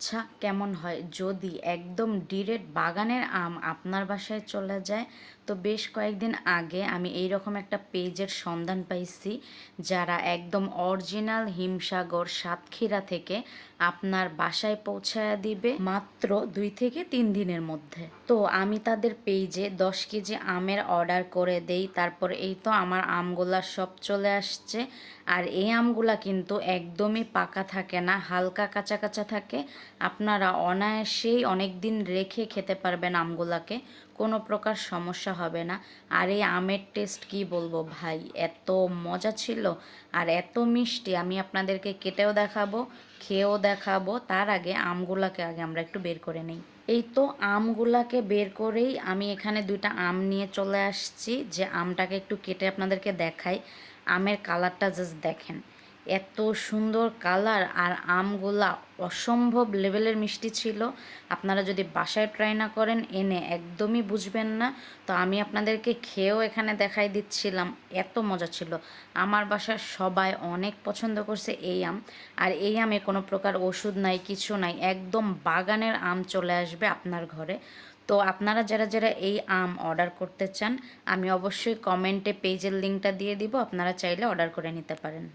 আচ্ছা কেমন হয়? যদি একদম ডিরেক্ট বাগানের আম আপনার বাসায় চলে যায়, তো বেশ কয়েকদিন আগে আমি এই রকম একটা পেজের সন্ধান পাইছি, যারা একদম অরিজিনাল হিমসাগর সাতক্ষীরা থেকে আপনার বাসায় পৌঁছায় দিবে মাত্র দুই থেকে তিন দিনের মধ্যে। তো আমি তাদের পেজে দশ কেজি আমের অর্ডার করে দেই, তারপর এই তো আমার আমগুলা সব চলে আসছে, আর এই আমগুলা কিন্তু একদমই পাকা থাকে না, হালকা কাঁচা কাঁচা থাকে আপনারা অনায়াসেই অনেক দিন রেখে খেতে পারবেন আমগুলাকে, কোনো প্রকার সমস্যা হবে না। আর এই আমের টেস্ট কি বলব ভাই? এত মজা ছিল আর এত মিষ্টি। আমি আপনাদেরকে কেটেও দেখাবো, খেয়েও দেখাবো, তার আগে আমগুলাকে আগে আমরা একটু বের করে নিই। এই তো আমগুলাকে বের করেই আমি এখানে দুইটা আম নিয়ে চলে আসছি, যে আমটাকে একটু কেটে আপনাদেরকে দেখাই। আমের কালারটা জাস্ট দেখেন। এত সুন্দর কালার আর আমগুলা অসম্ভব লেভেলের মিষ্টি ছিল। আপনারা যদি বাসায় ট্রাই না করেন, এনে একদমই বুঝবেন না। তো আমি আপনাদেরকে খেয়েও এখানে দেখাই দিচ্ছিলাম, এত মজা ছিল। আমার বাসার সবাই অনেক পছন্দ করছে এই আম। আর এই আমে কোনো প্রকার ওষুধ নাই, কিছু নাই, একদম বাগানের আম চলে আসবে আপনার ঘরে। তো আপনারা যারা যারা এই আম অর্ডার করতে চান, আমি অবশ্যই কমেন্টে পেজের লিঙ্কটা দিয়ে দিব, আপনারা চাইলে অর্ডার করে নিতে পারেন।